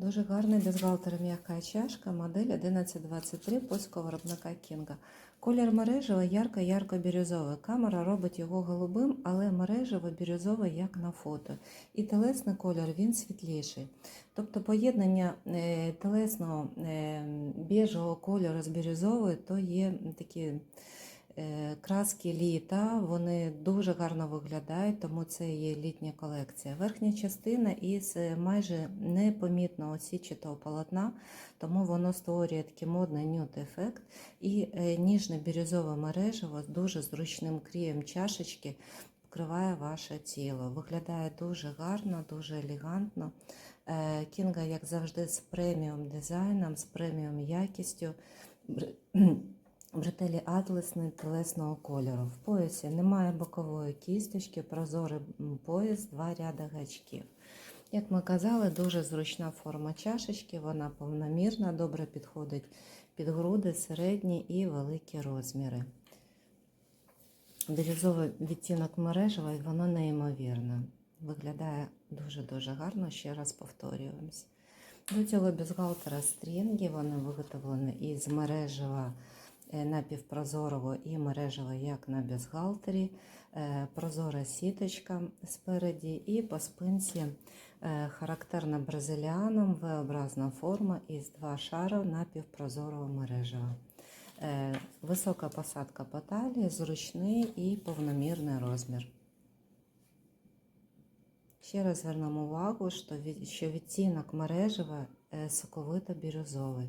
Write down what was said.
Дуже гарний бюстгальтер м'яка чашка, модель 1123 польського виробника Кінга. Колір мережево ярко-ярко-бірюзовий. Камера робить його голубим, але мережево бірюзовий, як на фото. І телесний колір він світліший. Тобто поєднання е, телесного е, біжого кольору з бірюзовою, то є такі краски літа, вони дуже гарно виглядають, тому це є літня колекція. Верхня частина із е, майже непомітного січатого полотна, тому воно створює такий модний нюд-ефект. І е, ніжне бірюзове мережево з дуже зручним крієм чашечки вкриває ваше тіло. Виглядає дуже гарно, дуже елегантно. Е, Кінга, як завжди, з преміум дизайном, з преміум якістю. Бр- Бретелі атласний телесного кольору. В поясі немає бокової кісточки, прозорий пояс, два ряди гачків. Як ми казали, дуже зручна форма чашечки, вона повномірна, добре підходить під груди, середні і великі розміри. Бірюзовий відтінок мережева, і воно неймовірне. Виглядає дуже-дуже гарно, ще раз повторюємось. До цього бюстгальтера стрінги, вони виготовлені із мережева напівпрозорого і мережева, як на бюстгальтері, Е, прозора сіточка спереді, і по спинці е, характерна бразиліаном V-образна форма із два шари напівпрозорого мережева. Е, Висока посадка по талії, зручний і повномірний розмір. Ще раз звернемо увагу, що відтінок мережева е, соковито-бірюзовий.